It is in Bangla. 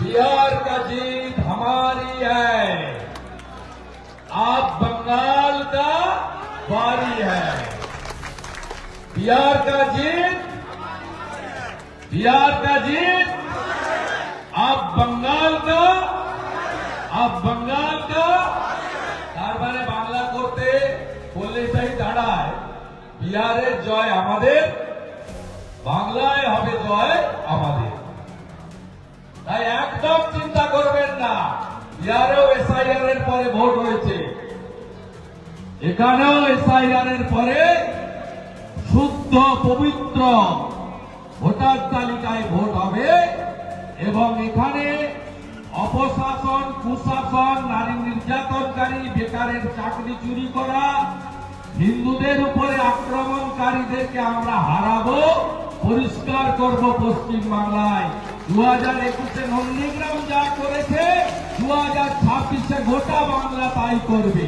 बिहार का जीत हमारी है आप बंगाल का बारी है बिहार का जीत बिहार का जीत आप बंगाल का आप बंगाल का তার মানে বাংলা করতে বললেটাই দাঁড়ায় বিহারের জয় আমাদের বাংলায় হবে জয় আমাদের তাই একদম চিন্তা করবেন না। বিহারেও এসআইআর এর পরে ভোট হয়েছে। এখানেও এসআইআর এর পরে শুদ্ধ, পবিত্র ভোটার তালিকায় ভোট হবে এবং এখানে অপশাসন, কুশাসন, নারী নির্যাতনকারী, বেকারের চাকরি চুরি করা, হিন্দুদের উপরে আক্রমণকারীদেরকে আমরা হারাবো, পরিষ্কার করব পশ্চিম বাংলায় দু হাজার একুশে নন্দীগ্রাম যা করেছে দু হাজার ছাব্বিশে গোটা বাংলা তাই করবে।